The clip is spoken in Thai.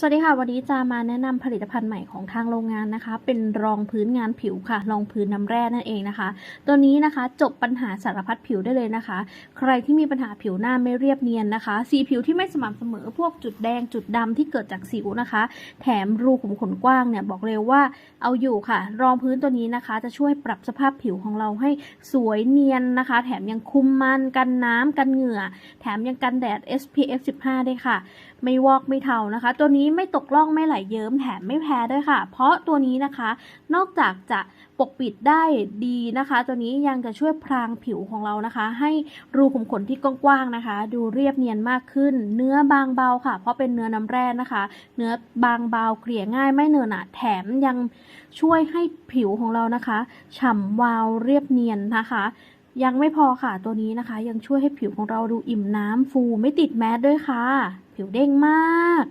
สวัสดีค่ะ วันนี้จะมาแนะนำผลิตภัณฑ์ใหม่ของทางโรงงานนะคะ เป็นรองพื้นงานผิวค่ะ รองพื้นน้ำแร่นั่นเองนะคะ ตัวนี้นะคะจบปัญหาสารพัดผิวได้เลยนะคะ ใครที่มีปัญหาผิวหน้าไม่เรียบเนียนนะคะ สีผิวที่ไม่สม่ำเสมอพวกจุดแดงจุดดำที่เกิดจากสิวนะคะ แถมรูขุมขนกว้างเนี่ยบอกเลยว่าเอาอยู่ค่ะ รองพื้นตัวนี้นะคะ จะช่วยปรับสภาพผิวของเราให้สวยเนียนนะคะ แถมยังคุมมันกันน้ำกันเหงื่อ แถมยังกันแดด SPF 15ได้วยค่ะ ไม่วอกไม่เทานะคะ ตัวนี้ไม่ตกล่องไม่ไหลเยิ้มแถมไม่แพ้ด้วยค่ะ เพราะตัวนี้นะคะ นอกจากจะปกปิดได้ดีนะคะ ตัวนี้ยังจะช่วยพรางผิวของเรานะคะ ให้รูขุมขนที่กว้างๆนะคะ ดูเรียบเนียนมากขึ้น เนื้อบางเบาค่ะ เพราะเป็นเนื้อน้ำแร่นะคะ เนื้อบางเบาเกลี่ยง่ายไม่เหนอะหนะแถมยังช่วยให้ผิวของเรานะคะฉ่ำวาวเรียบเนียนนะคะยังไม่พอค่ะตัวนี้นะคะ ยังช่วยให้ผิวของเราดูอิ่มน้ำฟูไม่ติดแมสด้วยค่ะ ผิวเด้งมาก